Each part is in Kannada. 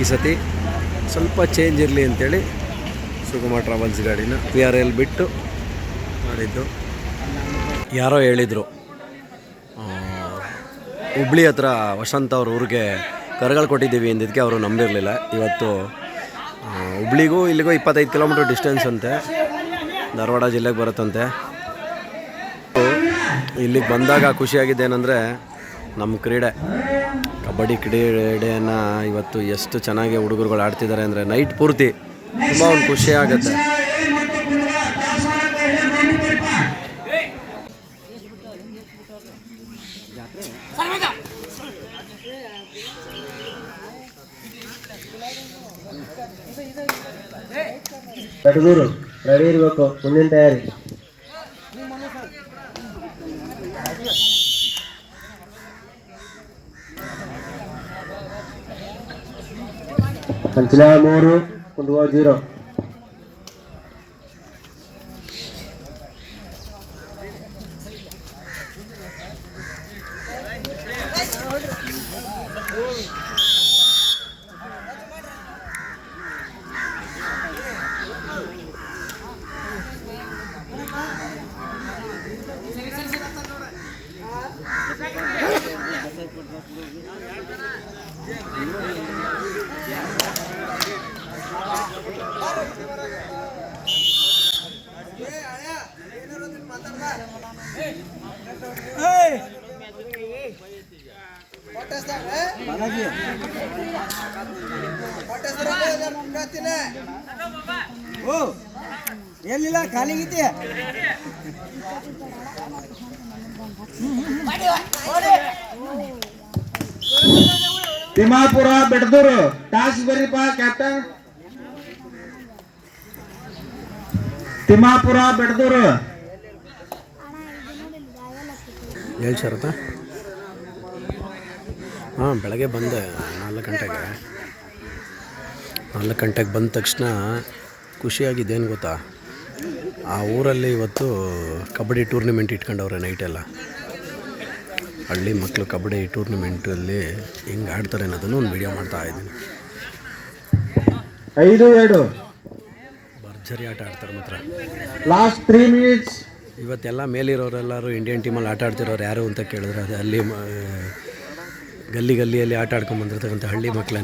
ಈ ಸತಿ ಸ್ವಲ್ಪ ಚೇಂಜ್ ಇರಲಿ ಅಂತೇಳಿ ಸುಕುಮಾರ್ ಟ್ರಾವೆಲ್ಸ್ ಗಾಡಿನ ಪಿ ಆರ್ ಎಲ್ ಬಿಟ್ಟು ಮಾಡಿದ್ದು. ಯಾರೋ ಹೇಳಿದರು ಹುಬ್ಳಿ ಹತ್ರ ವಸಂತ ಅವ್ರ ಊರಿಗೆ ಕರಗಳು ಕೊಟ್ಟಿದ್ದೀವಿ ಅಂದಿದ್ದಕ್ಕೆ ಅವರು ನಂಬಿರಲಿಲ್ಲ. ಇವತ್ತು ಹುಬ್ಳಿಗೂ ಇಲ್ಲಿಗೂ ಇಪ್ಪತ್ತೈದು ಕಿಲೋಮೀಟ್ರ್ ಡಿಸ್ಟೆನ್ಸ್ ಅಂತೆ. ಧಾರವಾಡ ಜಿಲ್ಲೆಗೆ ಬರುತ್ತಂತೆ. ಇಲ್ಲಿಗೆ ಬಂದಾಗ ಖುಷಿಯಾಗಿದ್ದೇನೆಂದರೆ ನಮ್ಮ ಕ್ರೀಡೆ. ಕಬಡ್ಡಿ ಕ್ರೀಡೆಯನ್ನು ಇವತ್ತು ಎಷ್ಟು ಚೆನ್ನಾಗಿ ಹುಡುಗರುಗಳು ಆಡ್ತಿದ್ದಾರೆ ಅಂದರೆ ನೈಟ್ ಪೂರ್ತಿ ತುಂಬ ಒಂದು ಖುಷಿ ಆಗುತ್ತೆ. ರವಿ ಮುಂದಿನ ತಯಾರಿ. മനസ്സിലായ നൂറ് കൊണ്ടുപോകാൻ ജീരോ ತಿಮ್ಮಾಪುರ ಬೆಟ್ಟದೂರು ಟಾಸ್ ಬರೀಪ ಕ್ಯಾಪ್ಟನ್ ತಿಮ್ಮಾಪುರ ಬೆಟ್ಟದೂರು ಶರತ. ಹಾಂ, ಬೆಳಗ್ಗೆ ಬಂದೆ. ನಾಲ್ಕು ಗಂಟೆಗೆ. ನಾಲ್ಕು ಗಂಟೆಗೆ ಬಂದ ತಕ್ಷಣ ಖುಷಿಯಾಗಿದ್ದೇನು ಗೊತ್ತಾ? ಆ ಊರಲ್ಲಿ ಇವತ್ತು ಕಬಡ್ಡಿ ಟೂರ್ನಿಮೆಂಟ್ ಇಟ್ಕೊಂಡವ್ರೆ ನೈಟೆಲ್ಲ. ಹಳ್ಳಿ ಮಕ್ಕಳು ಕಬಡ್ಡಿ ಟೂರ್ನಮೆಂಟಲ್ಲಿ ಹೆಂಗೆ ಆಡ್ತಾರೆ ಅನ್ನೋದನ್ನು ಒಂದು ವಿಡಿಯೋ ಮಾಡ್ತಾ ಇದ್ದೀನಿ. ಐದು ಎರಡು. ಭರ್ಜರಿ ಆಟ ಆಡ್ತಾರೆ ಮಾತ್ರ. ಲಾಸ್ಟ್ ತ್ರೀ ಮಿನಿಟ್ಸ್ ಇವತ್ತೆಲ್ಲ ಮೇಲಿರೋರೆಲ್ಲರೂ ಇಂಡಿಯನ್ ಟೀಮಲ್ಲಿ ಆಟ ಆಡ್ತಿರೋರು ಯಾರು ಅಂತ ಕೇಳಿದ್ರೆ ಅದು ಅಲ್ಲಿ ಗಲ್ಲಿ ಗಲ್ಲಿಯಲ್ಲಿ ಆಟ ಆಡ್ಕೊಂಡು ಬಂದಿರ್ತಕ್ಕಂಥ ಹಳ್ಳಿ ಮಕ್ಕಳೇ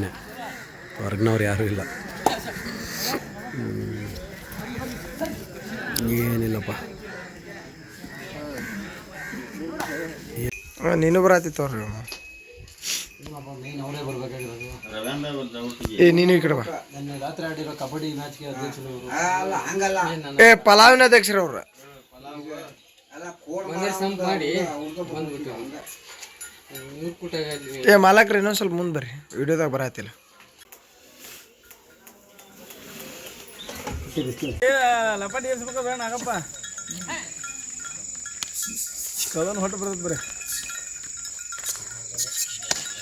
ಹೊರಗಿನವ್ರು ಯಾರೂ ಇಲ್ಲ. ಹ್ಮ್. ಏನಿಲ್ಲಪ್ಪ ನೀನು ಬರತ್ತಿತ್ತು ಅವ್ರಿ ಏ, ನೀನು ಈ ಕಡೆ ಏ, ಪಲಾವಿನ ಅಧ್ಯಕ್ಷರು ಅವ್ರ. ಏ, ಮಾಲಕ್ರಿ, ಇನ್ನೊಂದು ಸ್ವಲ್ಪ ಮುಂದೆ ಬರ್ರಿ. ವಿಡಿಯೋದಾಗ ಬರತ್ತಿಲ್ಲ ಲಪಾಟಿ ಏರ್ಸ್ಬೇಕು ಬೇಡ ಆಗಪ್ಪ ಕದನ್ ಹೊಟ್ಟು ಬರ್ತದೆ ಬರ್ರಿ.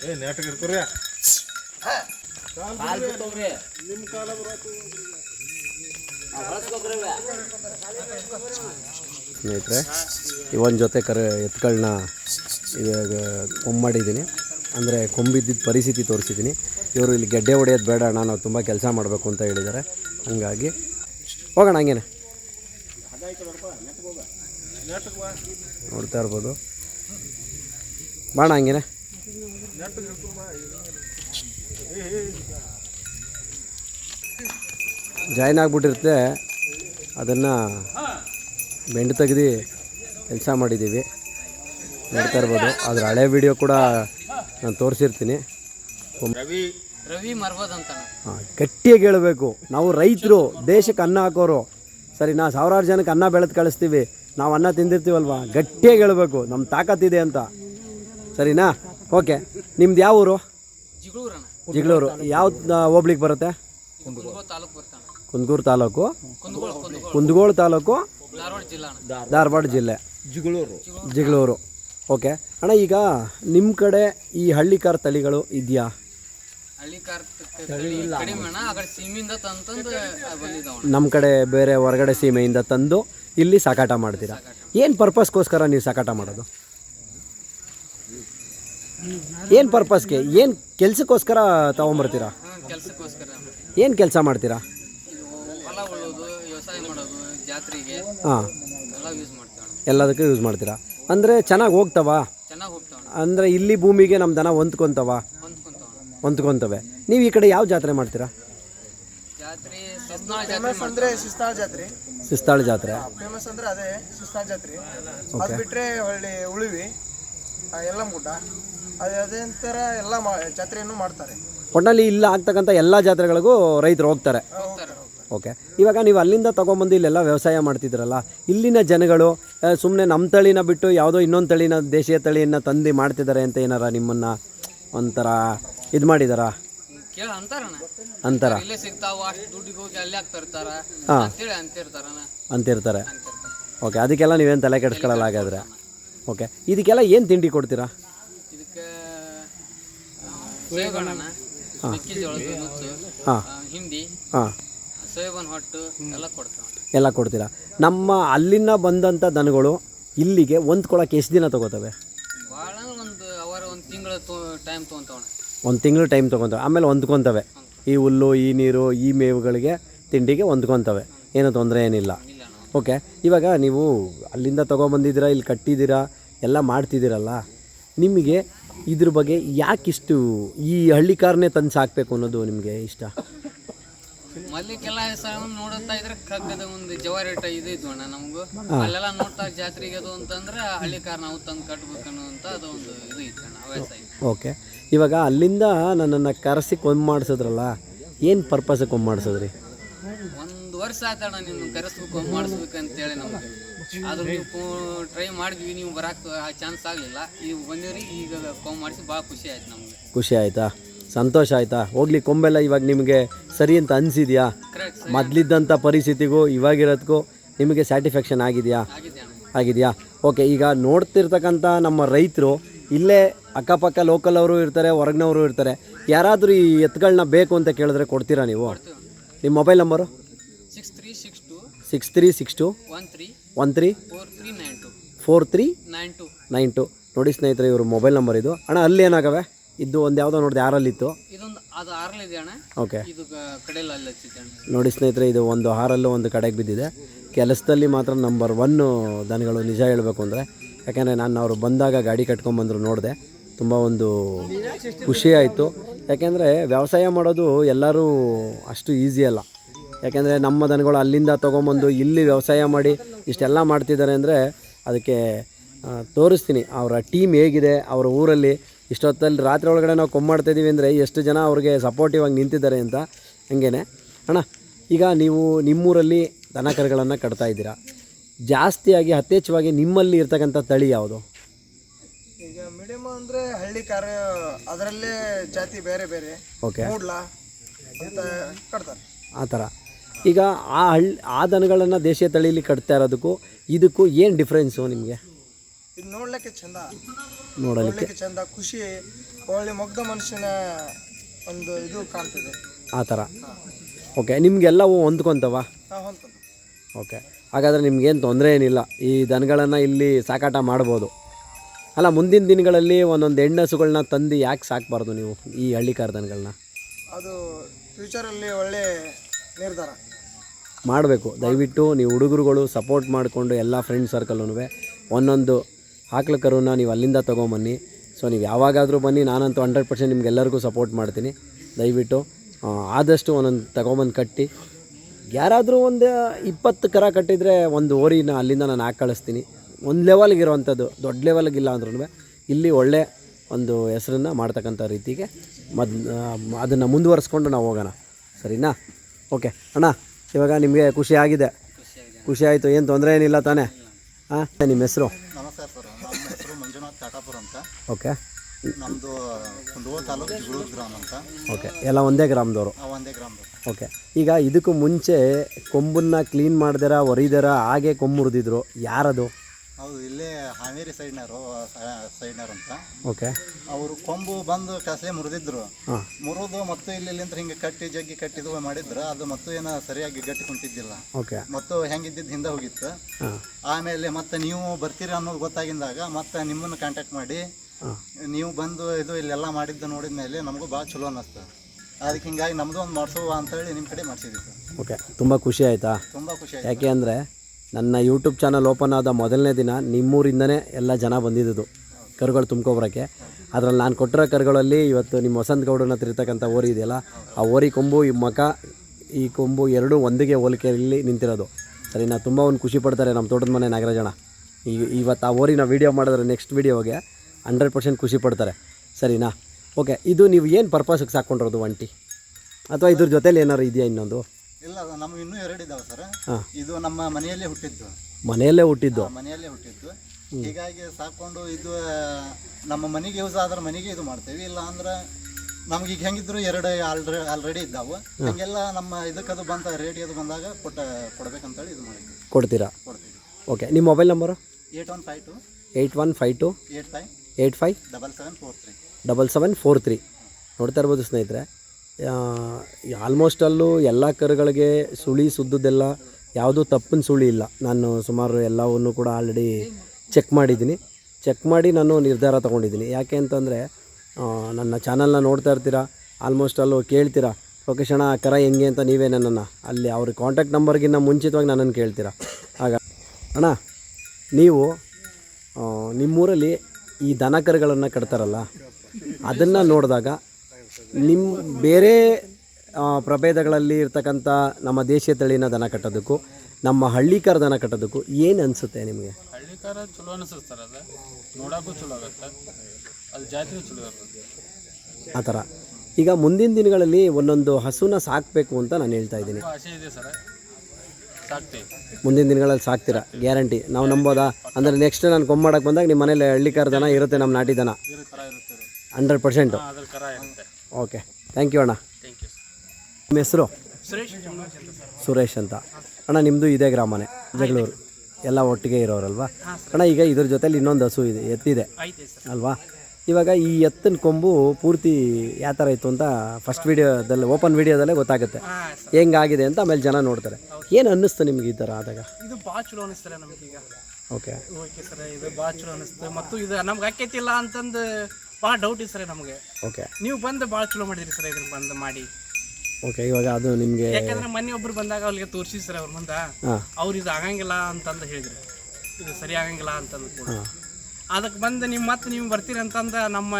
ಏ ನಾಟಕ ಇರ್ತೀರಿ ಸ್ನೇಹಿತರೆ ಇವನ್ ಜೊತೆ ಕರೆ ಎತ್ಗಳನ್ನ ಇವಾಗ ಕೊಂಬಾಡಿದ್ದೀನಿ ಅಂದರೆ ಕೊಂಬಿದ್ದಿದ್ದ ಪರಿಸ್ಥಿತಿ ತೋರಿಸಿದ್ದೀನಿ. ಇವರು ಇಲ್ಲಿ ಗೆಡ್ಡೆ ಹೊಡೆಯೋದು ಬೇಡ ಅಣ್ಣ ನಾವು ತುಂಬ ಕೆಲಸ ಮಾಡಬೇಕು ಅಂತ ಹೇಳಿದ್ದಾರೆ. ಹಂಗಾಗಿ ಹೋಗೋಣ ಹಂಗೇನೆ. ನೋಡ್ತಾ ಇರ್ಬೋದು. ಬಾಣ ಹಂಗೇನೆ. ಜಾಯ್ನ್ ಆಗಿಬಿಟ್ಟಿರುತ್ತೆ. ಅದನ್ನು ಬೆಂಡು ತೆಗೆದು ಕೆಲಸ ಮಾಡಿದ್ದೀವಿ. ನೋಡ್ತಾ ಇರ್ಬೋದು. ಅದ್ರ ಹಳೆ ವಿಡಿಯೋ ಕೂಡ ನಾನು ತೋರಿಸಿರ್ತೀನಿ. ರವಿ. ಮರ್ಬೋದ್ ಅಂತ ಹಾಂ ಗಟ್ಟಿಯಾಗಿ ಹೇಳಬೇಕು. ನಾವು ರೈತರು ದೇಶಕ್ಕೆ ಅನ್ನ ಹಾಕೋರು. ಸರಿ ನಾ ಸಾವಿರಾರು ಜನಕ್ಕೆ ಅನ್ನ ಬೆಳೆದು ಕಳಿಸ್ತೀವಿ. ನಾವು ಅನ್ನ ತಿಂದಿರ್ತೀವಲ್ವಾ? ಗಟ್ಟಿಯಾಗಿ ಹೇಳಬೇಕು. ನಮ್ಮ ತಾಕತ್ತಿದೆ ಅಂತ. ಸರಿನಾ? ಓಕೆ ನಿಮ್ದು ಯಾವ ಊರು? ಜಿಗಳೂರು ಯಾವ ಹೋಬ್ಳಿಗೆ ಬರುತ್ತೆ? ಕುಂದಗೋಳ ತಾಲೂಕು ಬರ್ತಾನ ಕುಂದಗೂರು ತಾಲೂಕು? ಕುಂದಗೋಳ ಕುಂದಗೋಳ. ಕುಂದಗೋಳು ತಾಲೂಕು? ಧಾರವಾಡ ಜಿಲ್ಲಾ ಜಿಗಳೂರು. ಜಿಗಳೂರು. ಓಕೆ. ಅಣ್ಣ ಈಗ ನಿಮ್ಮ ಕಡೆ ಈ ಹಳ್ಳಿಕಾರ್ ತಳಿಗಳು ಇದೆಯಾ? ಹಳ್ಳಿ ಕಾರ್ ತಳಿಗಳು ಇದೆಯಾ ನಮ್ಮ ಕಡೆ ಬೇರೆ ಹೊರಗಡೆ ಸೀಮೆಯಿಂದ ತಂದು ಇಲ್ಲಿ ಸಾಕಾಟ ಮಾಡ್ತೀರಾ? ಏನು ಪರ್ಪಸ್ಗೋಸ್ಕರ ನೀವು ಸಾಕಾಟ ಮಾಡೋದು? ಏನು ಪರ್ಪಸ್ಗೆ? ಏನು ಕೆಲ್ಸಕ್ಕೋಸ್ಕರ ತಗೊಂಬರ್ತೀರಾ? ಕೆಲ್ಸಕ್ಕೋಸ್ಕರ. ಏನು ಕೆಲಸ ಮಾಡ್ತೀರಾ? ಇದು ಹೊಲ ಉಳೋದು ವ್ಯವಸಾಯ ಮಾಡೋದು ಜಾತ್ರೆಗೆ ಹಾಂ. ಎಲ್ಲ ಯೂಸ್ ಮಾಡ್ತೇವೆ ಅಣ್ಣ ಎಲ್ಲದಕ್ಕೂ ಯೂಸ್ ಮಾಡ್ತೀರಾ? ಅಂದರೆ ಚೆನ್ನಾಗಿ ಹೋಗ್ತವ? ಚೆನ್ನಾಗಿ ಹೋಗ್ತಾವ ಅಂದರೆ ಇಲ್ಲಿ ಭೂಮಿಗೆ ನಮ್ಮ ದನ ಹೊಂದ್ಕೊಂತವ? ಹೊಂದ್ಕೊತವೆ ಹೊಂದ್ಕೊಂತವೆ. ನೀವು ಈ ಕಡೆ ಯಾವ ಜಾತ್ರೆ ಮಾಡ್ತೀರಾ? ಜಾತ್ರೆ ಜಾತ್ರೆ ಅಂದ್ರೆ ಶಿಸ್ತಾಳ ಜಾತ್ರೆ. ಸಿಸ್ತಾಳ ಜಾತ್ರೆ. ಫೇಮಸ್ ಅಂದ್ರೆ ಅದೇ ಶಿಸ್ತಾಳ ಜಾತ್ರೆ. ಅದು ಬಿಟ್ರೆ ಒಳ್ಳೆ ಉಳುವಿ ಆ, ಯಲ್ಲಮ್ಮ ಗುಡ್ಡ ಅದೇ ಅದೇ ಥರ ಎಲ್ಲ ಮಾ ಜಾತ್ರೆಯನ್ನು ಮಾಡ್ತಾರೆ. ಒಟ್ಟಿನಲ್ಲಿ ಇಲ್ಲ ಆಗ್ತಕ್ಕಂಥ ಎಲ್ಲ ಜಾತ್ರೆಗಳಿಗೂ ರೈತರು ಹೋಗ್ತಾರೆ. ಓಕೆ. ಇವಾಗ ನೀವು ಅಲ್ಲಿಂದ ತೊಗೊಂಬಂದು ಇಲ್ಲೆಲ್ಲ ವ್ಯವಸಾಯ ಮಾಡ್ತಿದ್ರಲ್ಲ ಇಲ್ಲಿನ ಜನಗಳು ಸುಮ್ಮನೆ ನಮ್ಮ ತಳಿನ ಬಿಟ್ಟು ಯಾವುದೋ ಇನ್ನೊಂದು ತಳಿನ ದೇಶೀಯ ತಳಿಯನ್ನು ತಂದು ಮಾಡ್ತಿದ್ದಾರೆ ಅಂತ ಏನಾರ ನಿಮ್ಮನ್ನು ಒಂಥರ ಇದು ಮಾಡಿದಾರಾ? ಅಂತಾರ? ಅಂತಿರ್ತಾರೆ. ಓಕೆ ಅದಕ್ಕೆಲ್ಲ ನೀವೇನು ತಲೆ ಕೆಡಿಸ್ಕೊಳ್ಳಲ್ಲ ಹಾಗಾದ್ರೆ. ಓಕೆ ಇದಕ್ಕೆಲ್ಲ ಏನು ತಿಂಡಿ ಕೊಡ್ತೀರಾ? ಸೋಯಬಣ್ಣನ ಮೆಕ್ಕೆಜೋಳದ ನುಚ್ಚು ಹಾಂ. ಆ, ಹಿಂಡಿ ಹಾಂ. ಸೋಯಬನ್ ಹೊಟ್ಟು ಎಲ್ಲ ಕೊಡ್ತಾವ. ಎಲ್ಲ ಕೊಡ್ತೀರಾ? ನಮ್ಮ ಅಲ್ಲಿಂದ ಬಂದಂಥ ದನಗಳು ಇಲ್ಲಿಗೆ ಹೊಂದ್ಕೊಳಕ್ಕೆ ಎಷ್ಟು ದಿನ ತಗೋತವೆ? ಭಾಳ ಒಂದು ಅವರ ಒಂದು ತಿಂಗಳ ಟೈಮ್ ತೊಗೊಂತಾವಣ್ಣ. ಒಂದು ತಿಂಗಳು ಟೈಮ್ ತೊಗೊತವೆ. ಆಮೇಲೆ ಹೊಂದ್ಕೊತವೆ. ಈ ಹುಲ್ಲು ಈ ನೀರು ಈ ಮೇವುಗಳಿಗೆ ತಿಂಡಿಗೆ ಹೊಂದ್ಕೊತವೆ. ಏನೂ ತೊಂದರೆ ಏನಿಲ್ಲ. ಓಕೆ ಇವಾಗ ನೀವು ಅಲ್ಲಿಂದ ತೊಗೊಂಬಂದಿದ್ದೀರಾ ಇಲ್ಲಿ ಕಟ್ಟಿದ್ದೀರಾ ಎಲ್ಲ ಮಾಡ್ತಿದ್ದೀರಲ್ಲ? ನಿಮಗೆ ಇದ್ರ ಬಗ್ಗೆ ಯಾಕಿಷ್ಟು ಈ ಹಳ್ಳಿ ಕಾರ್ನೇ ತಂದು ಸಾಕ್ಬೇಕು ಅನ್ನೋದು ನಿಮಗೆ ಇಷ್ಟ? ಮಲ್ಲಿಕೆಲ್ಲ ನೋಡುತ್ತಾ ಇದ್ರೆ ಕಗ್ಗದ ಒಂದು ಜವಾರೇಟ ಇದು ಅಣ್ಣ ನಮಗೂ. ಅಲ್ಲೆಲ್ಲ ನೋಡ್ತಾ ಜಾತ್ರೆಗೆ ಅದು ಅಂತಂದ್ರೆ ಹಳ್ಳಿ ಕಾರ್ ನಾವು ತಂದು ಕಟ್ಬೇಕು ಅನ್ನೋಂಥ ಅದು ಒಂದು ಇದು ಇತ್ತು ಅಣ್ಣ ಹವ್ಯಾಸ ಇತ್ತು. ಓಕೆ. ಇವಾಗ ಅಲ್ಲಿಂದ ನನ್ನನ್ನು ಕರೆಸಿ ಕೊಂದು ಮಾಡಿಸಿದ್ರಲ್ಲ ಏನು ಪರ್ಪಸ್ಗೆ ಕೊಂದು ಮಾಡಿಸಿದ್ರಿ? ಒಂದು ವರ್ಷ ನಿಮ್ಮ ನಿಮ್ಗೆ ಕರೆಸ್ಬೇಕು ಮಾಡಿಸ್ಬೇಕು ಅಂತೇಳಿ ನಮ್ಗೆ. ಆದ್ರೆ ನೀವು ಟ್ರೈ ಮಾಡಿದ್ವಿ ನೀವು ಬರಾಕ್ ಆ ಚಾನ್ಸ್ ಆಗಲಿಲ್ಲ. ಈಗ ಬಂದಿವ್ರಿ ಈಗ ಫೋನ್ ಮಾಡಿಸಿ ಭಾಳ ಖುಷಿ ಆಯ್ತು ನಮ್ಗೆ. ಖುಷಿ ಆಯಿತಾ? ಸಂತೋಷ ಆಯಿತಾ? ಹೋಗ್ಲಿ ಕೊಂಬೆಲ್ಲ ಇವಾಗ ನಿಮಗೆ ಸರಿ ಅಂತ ಅನಿಸಿದ್ಯಾ? ಮೊದಲಿದ್ದಂಥ ಪರಿಸ್ಥಿತಿಗೂ ಇವಾಗಿರೋದಕ್ಕೂ ನಿಮಗೆ ಸ್ಯಾಟಿಸ್ಫ್ಯಾಕ್ಷನ್ ಆಗಿದೆಯಾ? ಆಗಿದೆ ಆಗಿದೆಯಾ? ಓಕೆ ಈಗ ನೋಡ್ತಿರ್ತಕ್ಕಂಥ ನಮ್ಮ ರೈತರು ಇಲ್ಲೇ ಅಕ್ಕಪಕ್ಕ ಲೋಕಲ್ ಅವರು ಇರ್ತಾರೆ ಹೊರಗಿನವರು ಇರ್ತಾರೆ. ಯಾರಾದರೂ ಈ ಎತ್ತುಗಳನ್ನ ಬೇಕು ಅಂತ ಕೇಳಿದ್ರೆ ಕೊಡ್ತೀರಾ ನೀವು? ನಿಮ್ಮ mobile number six three six two one three one three four three nine two four three nine two nine two. ನೋಡಿ ಸ್ನೇಹಿತರೆ ಇವರು ಮೊಬೈಲ್ ನಂಬರ್ ಇದು. ಅಣ್ಣ ಅಲ್ಲಿ ಏನಾಗವೆ? ಇದು ಒಂದು ಯಾವುದೋ ನೋಡಿದೆ ಹಾರಲ್ಲಿತ್ತು ಇದೊಂದು ಅದು ಅಣ್ಣ. ಓಕೆ. ಇದು ಕಡೆಯಲ್ಲಿ ಅಲ್ಲಿ ಹಚ್ಚಿದ್ದೆ ಅಣ್ಣ. ನೋಡಿ ಸ್ನೇಹಿತರೆ ಇದು ಒಂದು ಹಾರಲ್ಲೂ ಒಂದು ಕಡೆಗೆ ಬಿದ್ದಿದೆ. ಕೆಲಸದಲ್ಲಿ ಮಾತ್ರ ನಂಬರ್ ಒನ್ ದನಗಳು ನಿಜ ಹೇಳಬೇಕು ಅಂದರೆ. ಯಾಕೆಂದರೆ ನಾನು ಅವರು ಬಂದಾಗ ಗಾಡಿ ಕಟ್ಕೊಂಬಂದರು ನೋಡಿದೆ. ತುಂಬ ಒಂದು ಖುಷಿ ಆಯಿತು. ಯಾಕೆಂದರೆ ವ್ಯವಸಾಯ ಮಾಡೋದು ಎಲ್ಲರೂ ಅಷ್ಟು ಈಸಿ ಅಲ್ಲ. ಯಾಕೆಂದರೆ ನಮ್ಮ ದನಗಳು ಅಲ್ಲಿಂದ ತೊಗೊಂಬಂದು ಇಲ್ಲಿ ವ್ಯವಸಾಯ ಮಾಡಿ ಇಷ್ಟೆಲ್ಲ ಮಾಡ್ತಿದ್ದಾರೆ ಅಂದರೆ ಅದಕ್ಕೆ ತೋರಿಸ್ತೀನಿ. ಅವರ ಟೀಮ್ ಹೇಗಿದೆ ಅವರ ಊರಲ್ಲಿ ಇಷ್ಟೊತ್ತಲ್ಲಿ ರಾತ್ರಿ ಒಳಗಡೆ ನಾವು ಕೊಮ್ಮಾಡ್ತಾಯಿದ್ದೀವಿ ಅಂದರೆ ಎಷ್ಟು ಜನ ಅವ್ರಿಗೆ ಸಪೋರ್ಟಿವ್ ಆಗಿ ನಿಂತಿದ್ದಾರೆ ಅಂತ ಹಂಗೇನೆ. ಅಣ್ಣ ಈಗ ನೀವು ನಿಮ್ಮೂರಲ್ಲಿ ದನ ಕರುಗಳನ್ನು ಕಟ್ತಾ ಇದ್ದೀರಾ. ಜಾಸ್ತಿಯಾಗಿ ಯಥೇಚ್ಛವಾಗಿ ನಿಮ್ಮಲ್ಲಿ ಇರ್ತಕ್ಕಂಥ ತಳಿ ಯಾವುದು? ಈಗ ಮೀಡಿಯಮ್ ಅಂದರೆ ಹಳ್ಳಿ ಕಾರ ಅದರಲ್ಲೇ ಜಾತಿ ಬೇರೆ ಬೇರೆ. ಓಕೆ ಕಟ್ತಾರೆ. ಆ ಥರ. ಈಗ ಆ ಹಳ್ಳಿ ಆ ದನಗಳನ್ನು ದೇಶೀಯ ತಳಿಲಿ ಕಟ್ತಾ ಇರೋದಕ್ಕೂ ಇದಕ್ಕೂ ಏನು ಡಿಫ್ರೆನ್ಸು ನಿಮಗೆ? ಇದು ನೋಡ್ಲಿಕ್ಕೆ ಚಂದ. ನೋಡಲಿಕ್ಕೆ. ನೋಡ್ಲಿಕ್ಕೆ ಚಂದ. ಖುಷಿ. ಒಳ್ಳೆ ಮುಗ್ಧ ಮನುಷ್ಯನ ಒಂದು ಇದು ಕಾಣ್ತದೆ. ಆ ಥರ ಓಕೆ ನಿಮಗೆಲ್ಲವೂ ಹೊಂದ್ಕೊತವ? ಓಕೆ ಹಾಗಾದರೆ ನಿಮ್ಗೇನು ತೊಂದರೆ ಏನಿಲ್ಲ. ಈ ದನಗಳನ್ನು ಇಲ್ಲಿ ಸಾಕಾಟ ಮಾಡ್ಬೋದು. ಅಲ್ಲ ಮುಂದಿನ ದಿನಗಳಲ್ಲಿ ಒಂದೊಂದು ಹೆಣ್ಣಸುಗಳನ್ನ ತಂದು ಯಾಕೆ ಸಾಕಬಾರ್ದು ನೀವು ಈ ಹಳ್ಳಿಕಾರ ದನಗಳನ್ನ ಅದು ಫ್ಯೂಚರಲ್ಲಿ ಒಳ್ಳೆ ನಿರ್ಧಾರ. ಮಾಡಬೇಕು. ದಯವಿಟ್ಟು ನೀವು ಹುಡುಗರುಗಳು ಸಪೋರ್ಟ್ ಮಾಡಿಕೊಂಡು ಎಲ್ಲ ಫ್ರೆಂಡ್ ಸರ್ಕಲ್ಲೂ ಒಂದೊಂದು ಆಕಳ ಕರುನ ನೀವು ಅಲ್ಲಿಂದ ತೊಗೊಂಬನ್ನಿ. ಸೊ ನೀವು ಯಾವಾಗಾದರೂ ಬನ್ನಿ. ನಾನಂತೂ ಹಂಡ್ರೆಡ್ ಪರ್ಸೆಂಟ್ ನಿಮ್ಗೆಲ್ಲರಿಗೂ ಸಪೋರ್ಟ್ ಮಾಡ್ತೀನಿ. ದಯವಿಟ್ಟು ಆದಷ್ಟು ಒಂದೊಂದು ತಗೊಂಬಂದು ಕಟ್ಟಿ. ಯಾರಾದರೂ ಒಂದು ಇಪ್ಪತ್ತು ಕರ ಕಟ್ಟಿದರೆ ಒಂದು ಓರಿನ ಅಲ್ಲಿಂದ ನಾನು ಹಾಕಿ ಕಳಿಸ್ತೀನಿ. ಒಂದು ಲೆವೆಲ್ಗೆ ಇರೋವಂಥದ್ದು ದೊಡ್ಡ ಲೆವೆಲ್ಗಿಲ್ಲ ಅಂದ್ರೂ ಇಲ್ಲಿ ಒಳ್ಳೆ ಒಂದು ಹೆಸರನ್ನು ಮಾಡ್ತಕ್ಕಂಥ ರೀತಿಗೆ ಮದ್ ಅದನ್ನು ಮುಂದುವರಿಸ್ಕೊಂಡು ನಾವು ಹೋಗೋಣ. ಸರಿನಾ? ಓಕೆ ಅಣ್ಣ ಇವಾಗ ನಿಮಗೆ ಖುಷಿ ಆಗಿದೆ. ಖುಷಿ ಆಯಿತು ಏನು ತೊಂದರೆ ಏನಿಲ್ಲ ತಾನೇ? ಹಾಂ ನಿಮ್ಮ ಹೆಸರು? ನಮಸ್ಕಾರ ಸರ್ ನಮ್ಮ ಹೆಸರು ಮಂಜುನಾಥ್ ಕಾಟಾಪುರ ಅಂತ. ಓಕೆ. ನಮ್ಮದು ಕುಂದಗೋಳ ತಾಲೂಕು ಜಿಗಳೂರು ಗ್ರಾಮ ಅಂತ. ಓಕೆ ಎಲ್ಲ ಒಂದೇ ಗ್ರಾಮದವರು? ಆ ಒಂದೇ ಗ್ರಾಮದ ಓಕೆ ಈಗ ಇದಕ್ಕೂ ಮುಂಚೆ ಕೊಂಬನ್ನ ಕ್ಲೀನ್ ಮಾಡ್ದಿರ ಒರಿದಾರ ಹಾಗೆ ಕೊಂಬು ಮುರಿದಿದ್ರು ಯಾರದು? ಹೌದು ಇಲ್ಲೇ ಹಾವೇರಿ ಸೈಡ್ನವರು ಸೈಡ್ನವ್ರು ಅಂತ. ಓಕೆ. ಅವರು ಕೊಂಬು ಬಂದು ಕಸಲೆ ಮುರಿದಿದ್ರು. ಮುರಿದು ಮತ್ತು ಇಲ್ಲಿಂದ ಹಿಂಗೆ ಕಟ್ಟಿ ಜಗ್ಗಿ ಕಟ್ಟಿದು ಮಾಡಿದ್ರು. ಅದು ಮತ್ತು ಏನ ಸರಿಯಾಗಿ ಗಟ್ಟಿ ಕುಂತಿದ್ದಿಲ್ಲ. ಓಕೆ. ಮತ್ತು ಹೆಂಗಿದ್ದಿದ್ದು ಹಿಂದೆ ಹೋಗಿತ್ತು. ಆಮೇಲೆ ಮತ್ತೆ ನೀವು ಬರ್ತೀರಾ ಅನ್ನೋದು ಗೊತ್ತಾಗಿದ್ದಾಗ ಮತ್ತೆ ನಿಮ್ಮನ್ನು ಕಾಂಟ್ಯಾಕ್ಟ್ ಮಾಡಿ ನೀವು ಬಂದು ಇದು ಇಲ್ಲೆಲ್ಲ ಮಾಡಿದ್ದು ನೋಡಿದ ಮೇಲೆ ನಮಗೂ ಭಾಳ ಚಲೋ ಅನ್ನಿಸ್ತು. ಅದಕ್ಕೆ ಹಿಂಗಾಗಿ ನಮ್ಮದು ಒಂದು ಮಾಡಿಸುವ ಅಂತೇಳಿ ನಿಮ್ಮ ಕಡೆ ಮಾಡಿಸಿದ್ವಿ ಓಕೆ. ತುಂಬ ಖುಷಿ ಆಯಿತಾ? ತುಂಬ ಖುಷಿ ಆಯ್ತು. ಯಾಕೆ ಅಂದರೆ ನನ್ನ ಯೂಟ್ಯೂಬ್ ಚಾನಲ್ ಓಪನ್ ಆದ ಮೊದಲನೇ ದಿನ ನಿಮ್ಮೂರಿಂದನೇ ಎಲ್ಲ ಜನ ಬಂದಿದ್ದು ಕರುಗಳು ತುಂಬ್ಕೊಬರೋಕ್ಕೆ. ಅದರಲ್ಲಿ ನಾನು ಕೊಟ್ಟಿರೋ ಕರುಗಳಲ್ಲಿ ಇವತ್ತು ನಿಮ್ಮ ವಸಂತ ಗೌಡನ ಹತ್ರ ಇರ್ತಕ್ಕಂಥ ಓರಿ ಇದೆಯಲ್ಲ, ಆ ಓರಿ ಕೊಂಬು, ಈ ಮಕ, ಈ ಕೊಂಬು ಎರಡೂ ಒಂದಿಗೆ ಹೋಲಿಕೆಯಲ್ಲಿ ನಿಂತಿರೋದು. ಸರಿನಾ ತುಂಬ ಒಂದು ಖುಷಿ ಪಡ್ತಾರೆ ನಮ್ಮ ತೋಟದ ಮನೆ ನಾಗರಾಜಣ ಈಗ ಇವತ್ತು ಆ ಓರಿನ ವೀಡಿಯೋ ಮಾಡಿದ್ರೆ ನೆಕ್ಸ್ಟ್ ವೀಡಿಯೋಗೆ ಹಂಡ್ರೆಡ್ ಪರ್ಸೆಂಟ್ ಖುಷಿ ಪಡ್ತಾರೆ. ಸರಿನಾ? ಓಕೆ ಇದು ನೀವು ಏನು ಪರ್ಪಸ್ಗೆ ಸಾಕೊಂಡಿರೋದು ಒಂಟಿ? ಅಥವಾ ಇದ್ರ ಜೊತೇಲಿ ಏನಾದ್ರು ಇದೆಯಾ ಇನ್ನೊಂದು? ಇಲ್ಲ ನಮ್ಮ ಇನ್ನೂ ಎರಡು ಇದಾವೆ ಸರ್. ಇದು ನಮ್ಮ ಮನೆಯಲ್ಲೇ ಹುಟ್ಟಿದ್ದು. ಮನೆಯಲ್ಲೇ ಹುಟ್ಟಿದ್ದು? ಮನೆಯಲ್ಲೇ ಹುಟ್ಟಿದ್ದು. ಹೀಗಾಗಿ ಸಾಕೊಂಡು ಇದು ನಮ್ಮ ಮನೆಗೆ ಯೂಸ್ ಆದ್ರೆ ಮನೆಗೆ ಇದು ಮಾಡ್ತೇವೆ. ಇಲ್ಲ ಅಂದ್ರೆ ನಮ್ಗೆ ಈಗ ಹೆಂಗಿದ್ರು ಎರಡು ಆಲ್ರೆ ಆಲ್ರೆಡಿ ಇದ್ದಾವೆ. ಹಂಗೆಲ್ಲ ನಮ್ಮ ಇದಕ್ಕದು ಬಂತ ರೇಟ್ ಅದು ಬಂದಾಗ ಕೊಟ್ಟ ಕೊಡ್ಬೇಕಂತೇಳಿ ಇದು ಮಾಡಿದ್ವಿ. ಕೊಡ್ತೀರಾ? ಕೊಡ್ತೀವಿ. ಓಕೆ ನಿಮ್ಮ mobile number eight one five two eight one five two eight five eight five double seven four three. Double seven four three. ನೋಡ್ತಾ ಇರ್ಬೋದು ಸ್ನೇಹಿತರೆ. ಆಲ್ಮೋಸ್ಟ್ ಅಲ್ಲೂ ಎಲ್ಲ ಕರುಗಳಿಗೆ ಸುಳಿ ಸುದ್ದದೆಲ್ಲ ಯಾವುದೂ ತಪ್ಪಿನ ಸುಳಿ ಇಲ್ಲ. ನಾನು ಸುಮಾರು ಎಲ್ಲವನ್ನು ಕೂಡ ಆಲ್ರೆಡಿ ಚೆಕ್ ಮಾಡಿದ್ದೀನಿ. ಚೆಕ್ ಮಾಡಿ ನಾನು ನಿರ್ಧಾರ ತೊಗೊಂಡಿದ್ದೀನಿ. ಯಾಕೆ ಅಂತಂದರೆ ನನ್ನ ಚಾನಲ್ನ ನೋಡ್ತಾ ಇರ್ತೀರಾ ಆಲ್ಮೋಸ್ಟ್ ಅಲ್ಲೂ ಕೇಳ್ತೀರಾ ಲೊಕೇಶಣ ಆ ಕರ ಹೆಂಗೆ ಅಂತ ನೀವೇ ನನ್ನನ್ನು? ಅಲ್ಲಿ ಅವ್ರ ಕಾಂಟ್ಯಾಕ್ಟ್ ನಂಬರ್ಗಿನ್ನ ಮುಂಚಿತವಾಗಿ ನನ್ನನ್ನು ಕೇಳ್ತೀರಾ. ಆಗ, ಅಣ್ಣ, ನೀವು ನಿಮ್ಮೂರಲ್ಲಿ ಈ ದನ ಕರುಗಳನ್ನು ಕಟ್ತಾರಲ್ಲ, ಅದನ್ನು ನೋಡಿದಾಗ ನಿಮ್ಮ ಬೇರೆ ಪ್ರಭೇದಗಳಲ್ಲಿ ಇರ್ತಕ್ಕಂಥ ನಮ್ಮ ದೇಶೀಯ ತಳಿನ ದನ ಕಟ್ಟೋದಕ್ಕೂ ನಮ್ಮ ಹಳ್ಳಿಕಾರ ದನ ಕಟ್ಟೋದಕ್ಕೂ ಏನು ಅನಿಸುತ್ತೆ ನಿಮಗೆ? ಹಳ್ಳಿಕಾರ ಚಲೋ ಅನಿಸುತ್ತೆ ಸರ್ ಅದು. ನೋಡೋಕ್ಕೂ ಚಲೋ ಆಗುತ್ತೆ. ಅದು ಜಾತಿ ಚಲೋ ಇರ್ತದೆ. ಆ ಥರ. ಈಗ ಮುಂದಿನ ದಿನಗಳಲ್ಲಿ ಒಂದೊಂದು ಹಸುನ ಸಾಕಬೇಕು ಅಂತ ನಾನು ಹೇಳ್ತಾ ಇದ್ದೀನಿ. ಆಸೆ ಇದೆ ಸರ್. ಸಾಕ್ತೀವಿ. ಮುಂದಿನ ದಿನಗಳಲ್ಲಿ ಸಾಕ್ತೀರಾ? ಗ್ಯಾರಂಟಿ. ನಾವು ನಂಬೋದಾ? ಅಂದರೆ ನೆಕ್ಸ್ಟ್ ನಾನು ಕೊಮ್ಮಾಡಕ್ಕೆ ಬಂದಾಗ ನಿಮ್ಮ ಮನೇಲಿ ಹಳ್ಳಿಕಾರ ದನ ಇರುತ್ತೆ ನಮ್ಮ ನಾಟಿ ದನ. ಇರೋ ಥರ ಇರುತ್ತೆ. ಇದು. Hundred percent. ಅದ್ರ ಕರ ಇರುತ್ತೆ. ಓಕೆ. ಥ್ಯಾಂಕ್ ಯು ಅಣ್ಣ. ಥ್ಯಾಂಕ್ ಯು ನಿಮ್ಮ ಹೆಸರು? ಸುರೇಶ್ ಸುರೇಶ್ ಅಂತ. ಅಣ್ಣ ನಿಮ್ಮದು ಇದೇ ಗ್ರಾಮನೇ ಜಗಳೂರು. ಎಲ್ಲ ಒಟ್ಟಿಗೆ ಇರೋರಲ್ವಾ? ಅಣ್ಣ ಈಗ ಇದ್ರ ಜೊತೆಲಿ ಇನ್ನೊಂದು ಹಸು ಇದೆ ಎತ್ತಿದೆ. ಅಲ್ವಾ? ಇವಾಗ ಈ ಎತ್ತಿನ ಕೊಂಬು ಪೂರ್ತಿ ಯಾವ ಥರ ಇತ್ತು ಅಂತ ಫಸ್ಟ್ ವಿಡಿಯೋದಲ್ಲಿ ಓಪನ್ ವೀಡಿಯೋದಲ್ಲೇ ಗೊತ್ತಾಗುತ್ತೆ. ಹೆಂಗಾಗಿದೆ ಅಂತ ಆಮೇಲೆ ಜನ ನೋಡ್ತಾರೆ. ಏನು ಅನ್ನಿಸ್ತು ನಿಮ್ಗೆ ಈ ಥರ ಆದಾಗ? ಇದು ಭಾಳ ಚಲೋ ಅನ್ನಿಸ್ತಾರೆ ನಮಗೀಗ ಓಕೆ. ಓಕೆ ಸರ್ ಇದು ಭಾಳ ಚಲೋ ಅನಿಸ್ತು ಮತ್ತು ಇದು ನಮ್ಗೆ ಆಕೈತಿಲ್ಲ ಅಂತಂದು ಭಾಳ ಡೌಟ್ ಇದೆ ಸರ್ ನಮಗೆ. ಓಕೆ ನೀವು ಬಂದು ಭಾಳ ಚಲೋ ಮಾಡಿದ್ರಿ ಸರ್ ಇದನ್ನ ಬಂದು ಮಾಡಿ. ಓಕೆ ಇವಾಗ ಅದು ನಿಮಗೆ ಯಾಕಂದ್ರೆ ಮೊನ್ನೆ ಒಬ್ರು ಬಂದಾಗ ಅವ್ರಿಗೆ ತೋರಿಸಿ ಸರ್ ಅವ್ರ ಮುಂದೆ. ಅವರು ಇದು ಆಗಂಗಿಲ್ಲ ಅಂತಂದು ಹೇಳಿದ್ರು. ಇದು ಸರಿ ಆಗಂಗಿಲ್ಲ ಅಂತಂದು ಅದಕ್ಕೆ ಬಂದು ನೀವು ಮತ್ತೆ ನೀವು ಬರ್ತೀರಿ ಅಂತಂದು ನಮ್ಮ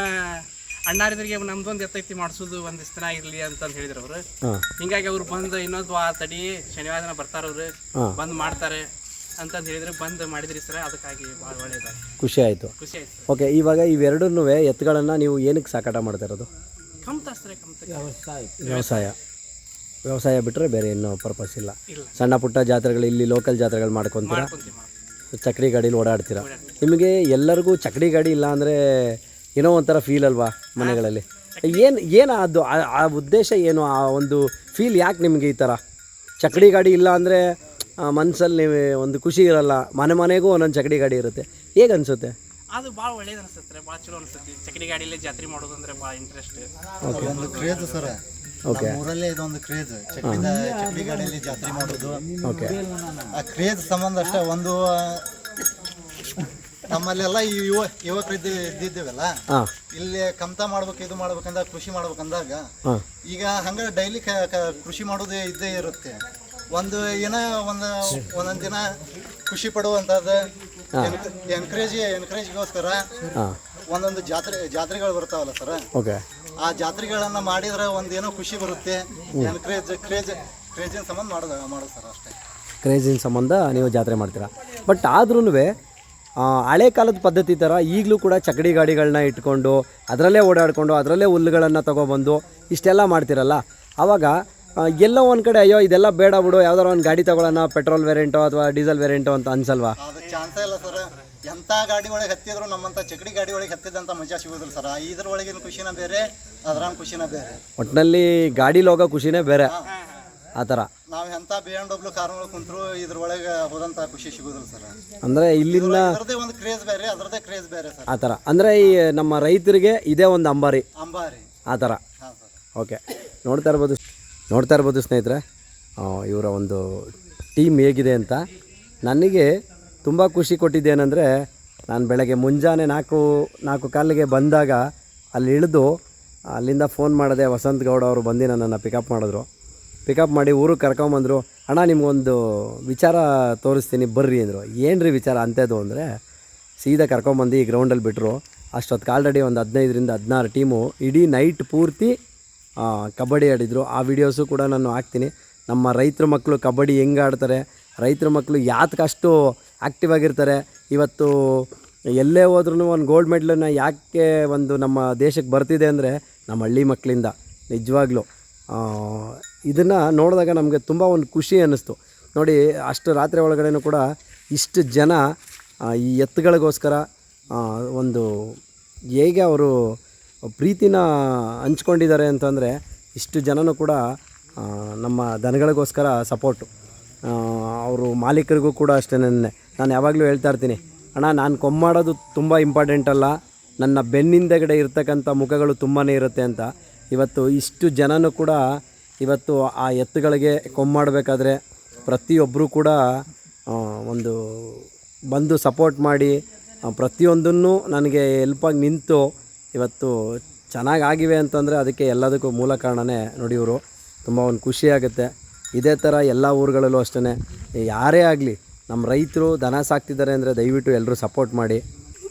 ಅಣ್ಣಾರಿದ್ರಿಗೆ ನಮ್ದೊಂದು ಎತ್ತೈತಿ ಮಾಡಿಸೋದು ಒಂದಿಷ್ಟು ದಿನ ಇರಲಿ ಅಂತಂದು ಹೇಳಿದ್ರು ಅವರು. ಹಿಂಗಾಗಿ ಅವ್ರು ಬಂದು ಇನ್ನೊಂದು ಆ ತಡಿ ಶನಿವಾರ ದಿನ ಬರ್ತಾರ ಅವ್ರು. ಹಾಂ. ಬಂದ್ ಮಾಡ್ತಾರೆ. ಅಂತಂದು ಹೇಳಿದ್ರೆ ಬಂದ್ ಮಾಡಿದ್ರಿ ಸರ್ ಅದಕ್ಕಾಗಿ ಭಾಳ ಒಳ್ಳೆಯದು ಖುಷಿ ಆಯಿತು. ಖುಷಿ ಆಯ್ತು ಓಕೆ ಇವಾಗ ಇವೆರಡನ್ನೂ ಎತ್ತುಗಳನ್ನು ನೀವು ಏನಕ್ಕೆ ಸಾಕಾಟ ಮಾಡ್ತಾ ಇರೋದು ಕಮ್ತ. ವ್ಯವಸಾಯ. ವ್ಯವಸಾಯ. ಬಿಟ್ಟರೆ ಬೇರೆ ಏನು ಪರ್ಪಸ್ ಇಲ್ಲ. ಇಲ್ಲ. ಸಣ್ಣ ಪುಟ್ಟ ಜಾತ್ರೆಗಳು ಇಲ್ಲಿ ಲೋಕಲ್ ಜಾತ್ರೆಗಳು ಮಾಡ್ಕೊತೀರಾ? ಚಕ್ರಿ ಗಾಡೀಲಿ ಓಡಾಡ್ತೀರಾ? ನಿಮಗೆ ಎಲ್ಲರಿಗೂ ಚಕ್ರಿ ಗಾಡಿ ಇಲ್ಲ ಅಂದರೆ ಏನೋ ಒಂಥರ ಫೀಲ್ ಅಲ್ವಾ ಮನೆಗಳಲ್ಲಿ? ಏನು ಏನು ಅದು ಆ- ಆ ಉದ್ದೇಶ ಏನು? ಆ ಒಂದು ಫೀಲ್ ಯಾಕೆ ನಿಮಗೆ ಈ ಥರ? ಚಕ್ರಿ ಗಾಡಿ ಇಲ್ಲ ಅಂದರೆ ಮನಸ್ಸಲ್ಲಿ ಒಂದು ಖುಷಿ ಇರಲ್ಲ ಮನೆ ಮನೆಗೂ ಒಂದೊಂದು ಚಕಡಿ ಗಾಡಿ ಇರುತ್ತೆ. ಹೇಗೆ ಅನಿಸುತ್ತೆ? ಅದು ಭಾಳ ಒಳ್ಳೇದು ಅನಿಸುತ್ತೆ ಭಾಳ ಚಲೋ ಅನಿಸುತ್ತೆ. ಚಕಡಿ ಗಾಡಿಯಲ್ಲಿ ಜಾತ್ರೆ ಮಾಡೋದು ಅಂದ್ರೆ ಭಾಳ ಇಂಟ್ರೆಸ್ಟ್ ಒಂದು ಕ್ರೇಜ್ ಸರ್. ಓಕೆ ಊರಲ್ಲೇ ಇದೊಂದು ಕ್ರೇಜ್ ಚಕಡಿ ಚಕ್ರಿ ಗಾಡಿಯಲ್ಲಿ ಜಾತ್ರೆ ಮಾಡೋದು. ಓಕೆ ಆ ಕ್ರೇಜ್ ಸಂಬಂಧ ಅಷ್ಟೇ ಒಂದು ನಮ್ಮಲ್ಲೆಲ್ಲ ಈ ಯುವ ಯುವಕರು ಇದ್ದ ಇದ್ದಿದ್ದೇವಲ್ಲ ಇಲ್ಲಿ ಕಮತ ಮಾಡ್ಬೇಕು ಇದು ಮಾಡ್ಬೇಕಂದಾಗ ಕೃಷಿ ಮಾಡ್ಬೇಕಂದಾಗ ಈಗ ಹಂಗ ಡೈಲಿ ಕೃಷಿ ಮಾಡೋದೇ ಇದ್ದೇ ಇರುತ್ತೆ. ಒಂದು ಏನೋ ಒಂದು ಒಂದೊಂದು ದಿನ ಖುಷಿ ಪಡುವಂಥದ್ದು ಎನ್ಕರೇಜ್ ಎನ್ಕರೇಜ್ಗೋಸ್ಕರ ಒಂದೊಂದು ಜಾತ್ರೆ ಜಾತ್ರೆಗಳು ಬರ್ತಾವಲ್ಲ ಸರ್ ಓಕೆ ಆ ಜಾತ್ರೆಗಳನ್ನ ಮಾಡಿದ್ರೆ ಒಂದೇನೋ ಖುಷಿ ಬರುತ್ತೆ. ಎನ್ಕರೇಜ್ ಕ್ರೇಜ್ ಕ್ರೇಜಿನ ಸಂಬಂಧ ಮಾಡೋದು ಮಾಡೋದು ಸರ್ ಅಷ್ಟೇ. ಕ್ರೇಜಿನ ಸಂಬಂಧ ನೀವು ಜಾತ್ರೆ ಮಾಡ್ತೀರಾ? ಬಟ್ ಆದ್ರೂ ಹಳೆ ಕಾಲದ ಪದ್ಧತಿ ಥರ ಈಗಲೂ ಕೂಡ ಚಕಡಿ ಗಾಡಿಗಳನ್ನ ಇಟ್ಕೊಂಡು ಅದರಲ್ಲೇ ಓಡಾಡಿಕೊಂಡು ಅದರಲ್ಲೇ ಹುಲ್ಲುಗಳನ್ನು ತಗೊಬಂದು ಇಷ್ಟೆಲ್ಲ ಮಾಡ್ತಿರಲ್ಲ? ಆವಾಗ ಎಲ್ಲೋ ಒಂದ್ ಕಡೆ ಅಯ್ಯೋ ಇದೆಲ್ಲ ಬೇಡ ಬಿಡು ಯಾವ್ದಾರ ಒಂದು ಗಾಡಿ ತಗೊಳ್ಳೋಣ ಪೆಟ್ರೋಲ್ ವೇರಿಯಂಟ್ ಅಥವಾ ಡೀಸೆಲ್ ವೇರಿಯಂಟ್ ಅಂತ ಅನ್ಸಲ್ವಾ? ಅದಕ್ಕೆ ಚಾನ್ಸೇ ಇಲ್ಲ ಸರ್. ಎಂಥ ಗಾಡಿ ಒಳಗೆ ಹತ್ತಿದ್ರು ನಮ್ಮಂಥ ಚಕಡಿ ಗಾಡಿ ಒಳಗೆ ಹತ್ತಿದಂತ ಮಜಾ ಸಿಗೋದಿಲ್ಲ ಸರ್. ಇದ್ರೊಳಗಿನ ಖುಷಿನ ಬೇರೆ ಅದ್ರ ಖುಷಿನ ಬೇರೆ. ಒಟ್ಟಿನಲ್ಲಿ ಗಾಡಿ ಹೋಗೋ ಖುಷಿನೇ ಬೇರೆ. ಆತರ ಥರ ನಾವು ಎಂಥ ಬಿ ಎಂ ಡಬ್ಲ್ಯೂ ಒಳಗೆ ಕುಂತರು ಇದ್ರೊಳಗೆ ಹೋದಂತ ಖುಷಿ ಸಿಗೋದಿಲ್ಲ ಸರ್. ಅಂದ್ರೆ ಇಲ್ಲಿಂದ ಅದರದೇ ಒಂದು ಕ್ರೇಜ್ ಬೇರೆ ಅದರದೇ ಕ್ರೇಜ್ ಬೇರೆ ಸರ್. ಆತರ ಅಂದ್ರೆ ಅಂದರೆ ಈ ನಮ್ಮ ರೈತರಿಗೆ ಇದೇ ಒಂದು ಅಂಬಾರಿ. ಅಂಬಾರಿ. ಆತರ ಥರ ಸರ್. ಓಕೆ. ನೋಡ್ತಾ ಇರ್ಬೋದು. ನೋಡ್ತಾ ಇರ್ಬೋದು ಸ್ನೇಹಿತರೆ ಇವರ ಒಂದು ಟೀಮ್ ಹೇಗಿದೆ ಅಂತ. ನನಗೆ ತುಂಬ ಖುಷಿ ಕೊಟ್ಟಿದ್ದೇನೆಂದರೆ, ನಾನು ಬೆಳಗ್ಗೆ ಮುಂಜಾನೆ ನಾಲ್ಕು ನಾಲ್ಕು ಕಾಲಿಗೆ ಬಂದಾಗ ಅಲ್ಲಿ ಇಳಿದು ಅಲ್ಲಿಂದ ಫೋನ್ ಮಾಡಿದೆ ವಸಂತ್ ಗೌಡ ಅವರು ಬಂದು ನನ್ನನ್ನು ಪಿಕಪ್ ಮಾಡಿದ್ರು. ಪಿಕಪ್ ಮಾಡಿ ಊರಿಗೆ ಕರ್ಕೊಂಬಂದರು ಅಣ್ಣ, ನಿಮಗೊಂದು ವಿಚಾರ ತೋರಿಸ್ತೀನಿ, ಬರ್ರಿ ಅಂದರು. ಏನು ರೀ ವಿಚಾರ? ಅಂಥದ್ದು ಅಂದರೆ, ಸೀದಾ ಕರ್ಕೊಂಬಂದು ಈ ಗ್ರೌಂಡಲ್ಲಿ ಬಿಟ್ಟರು ಅಷ್ಟೊತ್ತಿಗೆ ಆಲ್ರೆಡಿ ಒಂದು ಹದಿನೈದರಿಂದ ಹದಿನಾರು ಟೀಮು ಇಡೀ ನೈಟ್ ಪೂರ್ತಿ ಕಬಡ್ಡಿ ಆಡಿದರು. ಆ ವಿಡಿಯೋಸು ಕೂಡ ನಾನು ಹಾಕ್ತೀನಿ. ನಮ್ಮ ರೈತರ ಮಕ್ಕಳು ಕಬಡ್ಡಿ ಹೆಂಗೆ ಆಡ್ತಾರೆ, ರೈತರ ಮಕ್ಕಳು ಯಾತಕ್ಕಷ್ಟು ಆ್ಯಕ್ಟಿವ್ ಆಗಿರ್ತಾರೆ. ಇವತ್ತು ಎಲ್ಲೇ ಹೋದ್ರೂ ಒಂದು ಗೋಲ್ಡ್ ಮೆಡ್ಲನ್ನು ಯಾಕೆ ಒಂದು ನಮ್ಮ ದೇಶಕ್ಕೆ ಬರ್ತಿದೆ ಅಂದರೆ ನಮ್ಮ ಹಳ್ಳಿ ಮಕ್ಕಳಿಂದ ನಿಜವಾಗ್ಲೂ. ಇದನ್ನು ನೋಡಿದಾಗ ನಮಗೆ ತುಂಬ ಒಂದು ಖುಷಿ ಅನ್ನಿಸ್ತು. ನೋಡಿ, ಅಷ್ಟು ರಾತ್ರಿ ಒಳಗಡೆನೂ ಕೂಡ ಇಷ್ಟು ಜನ ಈ ಎತ್ತುಗಳಿಗೋಸ್ಕರ ಒಂದು ಹೇಗೆ ಅವರು ಪ್ರೀತಿನ ಹಂಚ್ಕೊಂಡಿದ್ದಾರೆ ಅಂತಂದರೆ ಇಷ್ಟು ಜನನೂ ಕೂಡ ನಮ್ಮ ದನಗಳಿಗೋಸ್ಕರ ಸಪೋರ್ಟು. ಅವರು ಮಾಲೀಕರಿಗೂ ಕೂಡ ಅಷ್ಟೇ ನಾನು ಯಾವಾಗಲೂ ಹೇಳ್ತಾ ಇರ್ತೀನಿ, ಅಣ್ಣ, ನಾನು ಕೊಮ್ಮಾಡೋದು ತುಂಬ ಇಂಪಾರ್ಟೆಂಟ್ ಅಲ್ಲ. ನನ್ನ ಬೆನ್ನಿಂದಗಡೆ ಇರ್ತಕ್ಕಂಥ ಮುಖಗಳು ತುಂಬಾ ಇರುತ್ತೆ ಅಂತ. ಇವತ್ತು ಇಷ್ಟು ಜನನೂ ಕೂಡ ಇವತ್ತು ಆ ಎತ್ತುಗಳಿಗೆ ಕೊಮ್ಮಾಡಬೇಕಾದ್ರೆ ಪ್ರತಿಯೊಬ್ಬರೂ ಕೂಡ ಒಂದು ಬಂದು ಸಪೋರ್ಟ್ ಮಾಡಿ ಪ್ರತಿಯೊಂದನ್ನು ನನಗೆ ಹೆಲ್ಪಾಗಿ ನಿಂತು ಇವತ್ತು ಚೆನ್ನಾಗಿ ಆಗಿವೆ ಅಂತಂದರೆ ಅದಕ್ಕೆ ಎಲ್ಲದಕ್ಕೂ ಮೂಲ ಕಾರಣನೇ ನೋಡಿ ಇವರು ತುಂಬ ಒಂದು ಖುಷಿಯಾಗುತ್ತೆ. ಇದೇ ಥರ ಎಲ್ಲ ಊರುಗಳಲ್ಲೂ ಅಷ್ಟೇ ಯಾರೇ ಆಗಲಿ, ನಮ್ಮ ರೈತರು ದನ ಸಾಕ್ತಿದ್ದಾರೆ ಅಂದರೆ ದಯವಿಟ್ಟು ಎಲ್ಲರೂ ಸಪೋರ್ಟ್ ಮಾಡಿ.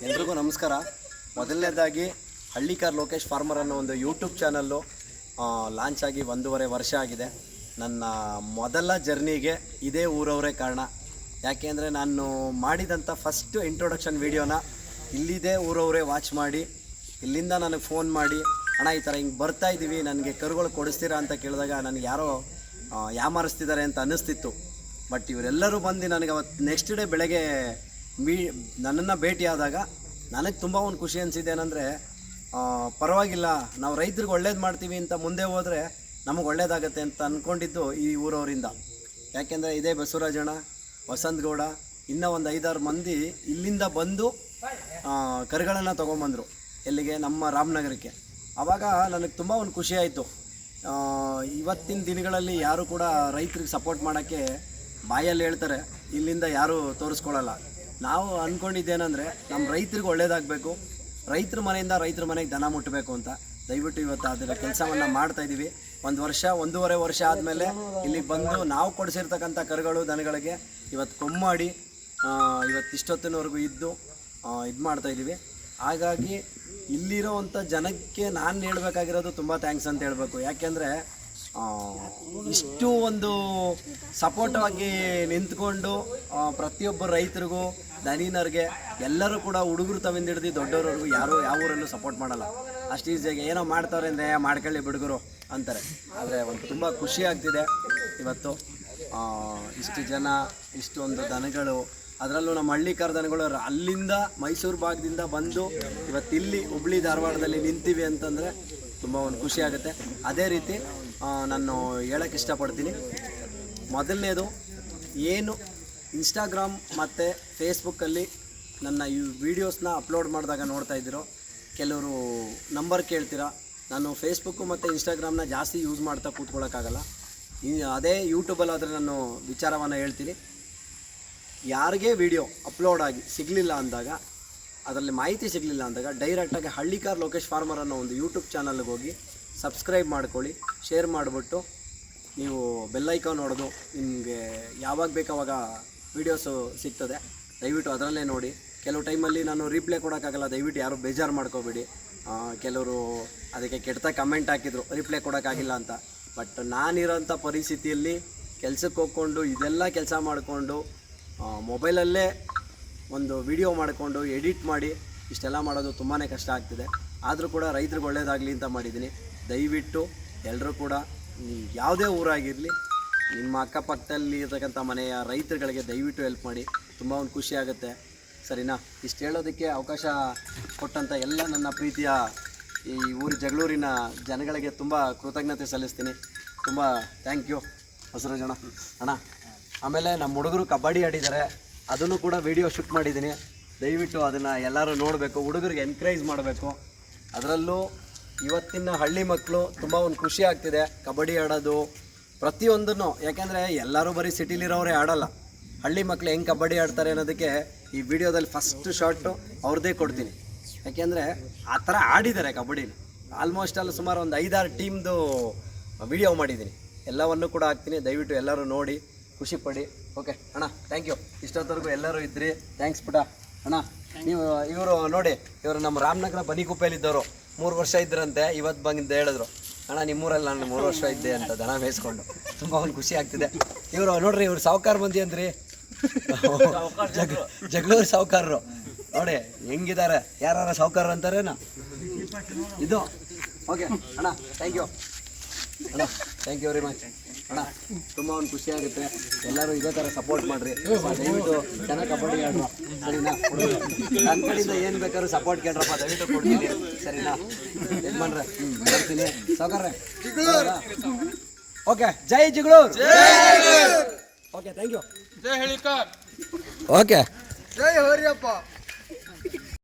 ಎಲ್ರಿಗೂ ನಮಸ್ಕಾರ. ಮೊದಲನೇದಾಗಿ ಹಳ್ಳಿಕಾರ್ ಲೋಕೇಶ್ ಫಾರ್ಮರ್ ಅನ್ನೋ ಒಂದು ಯೂಟ್ಯೂಬ್ ಚಾನಲ್ಲು ಲಾಂಚ್ ಆಗಿ ಒಂದೂವರೆ ವರ್ಷ ಆಗಿದೆ. ನನ್ನ ಮೊದಲ ಜರ್ನಿಗೆ ಇದೇ ಊರವರೇ ಕಾರಣ. ಯಾಕೆ ಅಂದರೆ ನಾನು ಮಾಡಿದಂಥ ಫಸ್ಟು ಇಂಟ್ರೊಡಕ್ಷನ್ ವೀಡಿಯೋನ ಇಲ್ಲಿದೆ ಊರವರೇ ವಾಚ್ ಮಾಡಿ. ಇಲ್ಲಿಂದ ನನಗೆ ಫೋನ್ ಮಾಡಿ, ಅಣ್ಣ, ಈ ಥರ ಹಿಂಗೆ ಬರ್ತಾ ಇದ್ದೀವಿ ನನಗೆ ಕರುಗಳು ಕೊಡಿಸ್ತೀರಾ ಅಂತ ಕೇಳಿದಾಗ ನನಗೆ ಯಾರೋ ಯಾಮಾರಿಸ್ತಿದ್ದಾರೆ ಅಂತ ಅನ್ನಿಸ್ತಿತ್ತು. ಬಟ್ ಇವರೆಲ್ಲರೂ ಬಂದು ನನಗೆ ಅವತ್ತು ನೆಕ್ಸ್ಟ್ ಡೇ ಬೆಳಗ್ಗೆ ಮೀ, ನನ್ನನ್ನು ಭೇಟಿಯಾದಾಗ ನನಗೆ ತುಂಬ ಒಂದು ಖುಷಿ ಅನಿಸಿದೆ ಏನಂದರೆ ಪರವಾಗಿಲ್ಲ, ನಾವು ರೈತರಿಗೆ ಒಳ್ಳೇದು ಮಾಡ್ತೀವಿ ಅಂತ ಮುಂದೆ ಹೋದರೆ ನಮಗೆ ಒಳ್ಳೇದಾಗತ್ತೆ ಅಂತ ಅಂದ್ಕೊಂಡಿದ್ದು ಈ ಊರವರಿಂದ. ಯಾಕೆಂದರೆ ಇದೇ ಬಸವರಾಜಣ್ಣ ವಸಂತಗೌಡ ಇನ್ನೂ ಒಂದು ಐದಾರು ಮಂದಿ ಇಲ್ಲಿಂದ ಬಂದು ಕರುಗಳನ್ನು ತೊಗೊಂಬಂದರು. ಎಲ್ಲಿಗೆ ನಮ್ಮ ರಾಮನಗರಕ್ಕೆ. ಆವಾಗ ನನಗೆ ತುಂಬ ಒಂದು ಖುಷಿ ಆಯಿತು. ಇವತ್ತಿನ ದಿನಗಳಲ್ಲಿ ಯಾರು ಕೂಡ ರೈತರಿಗೆ ಸಪೋರ್ಟ್ ಮಾಡೋಕ್ಕೆ ಬಾಯಲ್ಲಿ ಹೇಳ್ತಾರೆ, ಇಲ್ಲಿಂದ ಯಾರೂ ತೋರಿಸ್ಕೊಳ್ಳಲ್ಲ ನಾವು ಅಂದ್ಕೊಂಡಿದ್ದೇನೆಂದರೆ ನಮ್ಮ ರೈತರಿಗೆ ಒಳ್ಳೇದಾಗಬೇಕು, ರೈತರ ಮನೆಯಿಂದ ರೈತರ ಮನೆಗೆ ದನ ಮುಟ್ಟಬೇಕು ಅಂತ. ದಯವಿಟ್ಟು ಇವತ್ತು ಅದರ ಕೆಲಸವನ್ನು ಮಾಡ್ತಾ ಇದ್ದೀವಿ ಒಂದು ವರ್ಷ, ಒಂದೂವರೆ ವರ್ಷ ಆದಮೇಲೆ ಇಲ್ಲಿಗೆ ಬಂದು ನಾವು ಕೊಡಿಸಿರ್ತಕ್ಕಂಥ ಕರುಗಳು, ದನಗಳಿಗೆ ಇವತ್ತು ಕೊಮ್ಮಾಡಿ ಇವತ್ತು ಇಷ್ಟೊತ್ತಿನವರೆಗೂ ಇದ್ದು ಇದು ಮಾಡ್ತಾ ಇದ್ದೀವಿ ಹಾಗಾಗಿ ಇಲ್ಲಿರೋವಂಥ ಜನಕ್ಕೆ ನಾನು ಹೇಳಬೇಕಾಗಿರೋದು ತುಂಬ ಥ್ಯಾಂಕ್ಸ್ ಅಂತ ಹೇಳಬೇಕು. ಯಾಕೆಂದರೆ ಇಷ್ಟು ಒಂದು ಸಪೋರ್ಟಾಗಿ ನಿಂತ್ಕೊಂಡು ಪ್ರತಿಯೊಬ್ಬ ರೈತರಿಗೂ, ದನಿನರಿಗೆ, ಎಲ್ಲರೂ ಕೂಡ ಹುಡುಗರು ತವಿಂದ ಹಿಡ್ದು ದೊಡ್ಡವ್ರವ್ರಿಗೂ ಯಾರೂ ಯಾವ ಊರಲ್ಲೂ ಸಪೋರ್ಟ್ ಮಾಡಲ್ಲ. ಅಷ್ಟು ಈಸಿಯಾಗಿ ಏನೋ ಮಾಡ್ತಾರೆ ಅಂದರೆ ಮಾಡ್ಕೊಳ್ಳಿ ಬಿಡುಗರು ಅಂತಾರೆ. ಆದರೆ ಒಂದು ತುಂಬ ಖುಷಿ ಆಗ್ತಿದೆ. ಇವತ್ತು ಇಷ್ಟು ಜನ, ಇಷ್ಟೊಂದು ದನಗಳು ಅದರಲ್ಲೂ ನಮ್ಮ ಹಳ್ಳಿ ದನಗಳು ಅಲ್ಲಿಂದ ಮೈಸೂರು ಭಾಗದಿಂದ ಬಂದು ಇವತ್ತು ಇಲ್ಲಿ ಹುಬ್ಳಿ ಧಾರವಾಡದಲ್ಲಿ ನಿಂತೀವಿ ಅಂತಂದರೆ ತುಂಬ ಒಂದು ಖುಷಿ ಆಗುತ್ತೆ. ಅದೇ ರೀತಿ ನಾನು ಹೇಳಕ್ಕೆ ಇಷ್ಟಪಡ್ತೀನಿ. ಮೊದಲನೇದು, ಏನು ಇನ್ಸ್ಟಾಗ್ರಾಮ್ ಮತ್ತು ಫೇಸ್ಬುಕ್ಕಲ್ಲಿ ನನ್ನ ಈ ವಿಡಿಯೋಸ್ನ ಅಪ್ಲೋಡ್ ಮಾಡಿದಾಗ ನೋಡ್ತಾ ಇದ್ದೀರೋ, ಕೆಲವರು ನಂಬರ್ ಕೇಳ್ತೀರಾ? ನಾನು ಫೇಸ್ಬುಕ್ಕು ಮತ್ತು ಇನ್ಸ್ಟಾಗ್ರಾಮ್ನ ಜಾಸ್ತಿ ಯೂಸ್ ಮಾಡ್ತಾ ಕೂತ್ಕೊಳ್ಳೋಕ್ಕಾಗಲ್ಲ ಅದೇ ಯೂಟ್ಯೂಬಲ್ಲಾದರೆ ನಾನು ವಿಚಾರವನ್ನು ಹೇಳ್ತೀನಿ. ಯಾರಿಗೇ ವಿಡಿಯೋ ಅಪ್ಲೋಡ್ ಆಗಿ ಸಿಗಲಿಲ್ಲ ಅಂದಾಗ, ಅದರಲ್ಲಿ ಮಾಹಿತಿ ಸಿಗಲಿಲ್ಲ ಅಂದಾಗ ಡೈರೆಕ್ಟಾಗಿ ಹಳ್ಳಿಕಾರ್ ಲೋಕೇಶ್ ಫಾರ್ಮರ್ ಅನ್ನೋ ಒಂದು ಯೂಟ್ಯೂಬ್ ಚಾನಲ್ಗೆ ಹೋಗಿ ಸಬ್ಸ್ಕ್ರೈಬ್ ಮಾಡ್ಕೊಳ್ಳಿ ಶೇರ್ ಮಾಡಿಬಿಟ್ಟು ನೀವು ಬೆಲ್ಲೈಕಾನ್ ನೋಡೋದು ನಿಮಗೆ ಯಾವಾಗ ಬೇಕಾವಾಗ ವೀಡಿಯೋಸು ಸಿಗ್ತದೆ, ದಯವಿಟ್ಟು ಅದರಲ್ಲೇ ನೋಡಿ. ಕೆಲವು ಟೈಮಲ್ಲಿ ನಾನು ರಿಪ್ಲೈ ಕೊಡೋಕ್ಕಾಗಲ್ಲ, ದಯವಿಟ್ಟು ಯಾರು ಬೇಜಾರು ಮಾಡ್ಕೋಬೇಡಿ. ಕೆಲವರು ಅದಕ್ಕೆ ಕೆಟ್ಟ ಕಮೆಂಟ್ ಹಾಕಿದ್ರು ರಿಪ್ಲೈ ಕೊಡೋಕ್ಕಾಗಿಲ್ಲ ಅಂತ. ಬಟ್ ನಾನಿರೋಂಥ ಪರಿಸ್ಥಿತಿಯಲ್ಲಿ ಕೆಲಸಕ್ಕೆ ಹೋಗ್ಕೊಂಡು ಇದೆಲ್ಲ ಕೆಲಸ ಮಾಡಿಕೊಂಡು ಮೊಬೈಲಲ್ಲೇ ಒಂದು ವಿಡಿಯೋ ಮಾಡಿಕೊಂಡು ಎಡಿಟ್ ಮಾಡಿ ಇಷ್ಟೆಲ್ಲ ಮಾಡೋದು ತುಂಬಾ ಕಷ್ಟ ಆಗ್ತಿದೆ. ಆದರೂ ಕೂಡ ರೈತರಿಗೆ ಒಳ್ಳೆಯದಾಗಲಿ ಅಂತ ಮಾಡಿದ್ದೀನಿ. ದಯವಿಟ್ಟು ಎಲ್ಲರೂ ಕೂಡ ಯಾವುದೇ ಊರಾಗಿರಲಿ, ನಿಮ್ಮ ಅಕ್ಕಪಕ್ಕದಲ್ಲಿ ಇರತಕ್ಕಂಥ ಮನೆಯ ರೈತರುಗಳಿಗೆ ದಯವಿಟ್ಟು ಹೆಲ್ಪ್ ಮಾಡಿ. ತುಂಬ ಒಂದು ಖುಷಿ ಆಗುತ್ತೆ. ಸರಿನಾ? ಇಷ್ಟು ಹೇಳೋದಕ್ಕೆ ಅವಕಾಶ ಕೊಟ್ಟಂಥ ಎಲ್ಲ ನನ್ನ ಪ್ರೀತಿಯ ಈ ಊರು ಜಗಳೂರಿನ ಜನಗಳಿಗೆ ತುಂಬ ಕೃತಜ್ಞತೆ ಸಲ್ಲಿಸ್ತೀನಿ. ತುಂಬ ಥ್ಯಾಂಕ್ ಯು ಬಸವರಾಜಣ್ಣ ಅಣ್ಣ ಆಮೇಲೆ ನಮ್ಮ ಹುಡುಗರು ಕಬಡ್ಡಿ ಆಡಿದ್ದಾರೆ. ಅದನ್ನು ಕೂಡ ವಿಡಿಯೋ ಶೂಟ್ ಮಾಡಿದ್ದೀನಿ. ದಯವಿಟ್ಟು ಅದನ್ನು ಎಲ್ಲರೂ ನೋಡಬೇಕು, ಹುಡುಗರಿಗೆ ಎನ್ಕರೇಜ್ ಮಾಡಬೇಕು. ಅದರಲ್ಲೂ ಇವತ್ತಿನ ಹಳ್ಳಿ ಮಕ್ಕಳು ತುಂಬ ಒಂದು ಖುಷಿ ಆಗ್ತಿದೆ. ಕಬಡ್ಡಿ ಆಡೋದು ಪ್ರತಿಯೊಂದನ್ನು, ಯಾಕೆಂದರೆ ಎಲ್ಲರೂ ಬರೀ ಸಿಟಿಲಿರೋರೇ ಆಡೋಲ್ಲ. ಹಳ್ಳಿ ಮಕ್ಕಳು ಹೆಂಗೆ ಕಬಡ್ಡಿ ಆಡ್ತಾರೆ ಅನ್ನೋದಕ್ಕೆ ಈ ವಿಡಿಯೋದಲ್ಲಿ ಫಸ್ಟ್ ಶಾರ್ಟು ಅವ್ರದ್ದೇ ಕೊಡ್ತೀನಿ. ಯಾಕೆಂದರೆ ಆ ಥರ ಆಡಿದ್ದಾರೆ ಕಬಡ್ಡಿನ ಆಲ್ಮೋಸ್ಟ್ ಅಲ್ಲಿ ಸುಮಾರು ಒಂದು ಐದಾರು ಟೀಮ್ದು ವಿಡಿಯೋ ಮಾಡಿದ್ದೀನಿ. ಎಲ್ಲವನ್ನು ಕೂಡ ಹಾಕ್ತೀನಿ. ದಯವಿಟ್ಟು ಎಲ್ಲರೂ ನೋಡಿ. ಖುಷಿ ಪಡಿ ಓಕೆ ಅಣ್ಣ ಥ್ಯಾಂಕ್ ಯು ಇಷ್ಟೊತ್ತವರೆಗೂ ಎಲ್ಲರೂ ಇದ್ರಿ. ಥ್ಯಾಂಕ್ಸ್ ಪುಟ. ಅಣ್ಣ, ನೀವು, ಇವರು ನೋಡಿ, ಇವರು ನಮ್ಮ ರಾಮನಗರ ಬನಿಕುಪ್ಪೆಯಲ್ಲಿದ್ದವರು ಮೂರು ವರ್ಷ ಇದ್ರಂತೆ ಇವತ್ತು ಬಂದು ಹೇಳಿದ್ರು. ಅಣ್ಣ, ನಿಮ್ಮೂರಲ್ಲಿ ನಾನು ಮೂರು ವರ್ಷ ಇದ್ದೆ ಅಂತ ದನ ಮೇಯಿಸ್ಕೊಂಡು. ತುಂಬ ಒಂದು ಖುಷಿ ಆಗ್ತಿದೆ. ಇವರು ನೋಡ್ರಿ, ಇವ್ರು ಸಾವುಕಾರ ಬಂದಿ ಅಂದ್ರಿ. ಜಗ, ಜಗಳೂರು ಸಾವುಕಾರರು ನೋಡಿ, ಹೆಂಗಿದ್ದಾರೆ? ಯಾರು ಸಾವುಕಾರ ಅಂತಾರೇನ? ಇದು. ಓಕೆ ಅಣ್ಣ ಥ್ಯಾಂಕ್ ಯು ಅಣ್ಣ ಥ್ಯಾಂಕ್ ಯು ವೆರಿ ಮಚ್ ಅಣ್ಣ ತುಂಬ ಒಂದು ಖುಷಿ ಆಗುತ್ತೆ. ಎಲ್ಲರೂ ಇದೇ ಥರ ಸಪೋರ್ಟ್ ಮಾಡಿರಿ. ದಯವಿಟ್ಟು ಚೆನ್ನಾಗಿ ಕಬಡ್ಡಿ ಆಡ್ರು. ಸರಿನಾ? ನನ್ನ ಕಡೆಯಿಂದ ಏನು ಬೇಕಾದ್ರೂ ಸಪೋರ್ಟ್ ಕೇಳ್ರಪ್ಪ ದಯವಿಟ್ಟು ಕೊಡ್ತೀನಿ. ಸರಿನಾ? ಯಜಮಾನ್ರೆ ಬರ್ತೀನಿ. ಸೌಕರ್ರೆ ಓಕೆ ಜೈ ಜಿಗಳು ಓಕೆ ಥ್ಯಾಂಕ್ ಯು ಜೈ ಹೇಳಿಕ. ಓಕೆ. ಜೈ ಹರಿಯಪ್ಪ.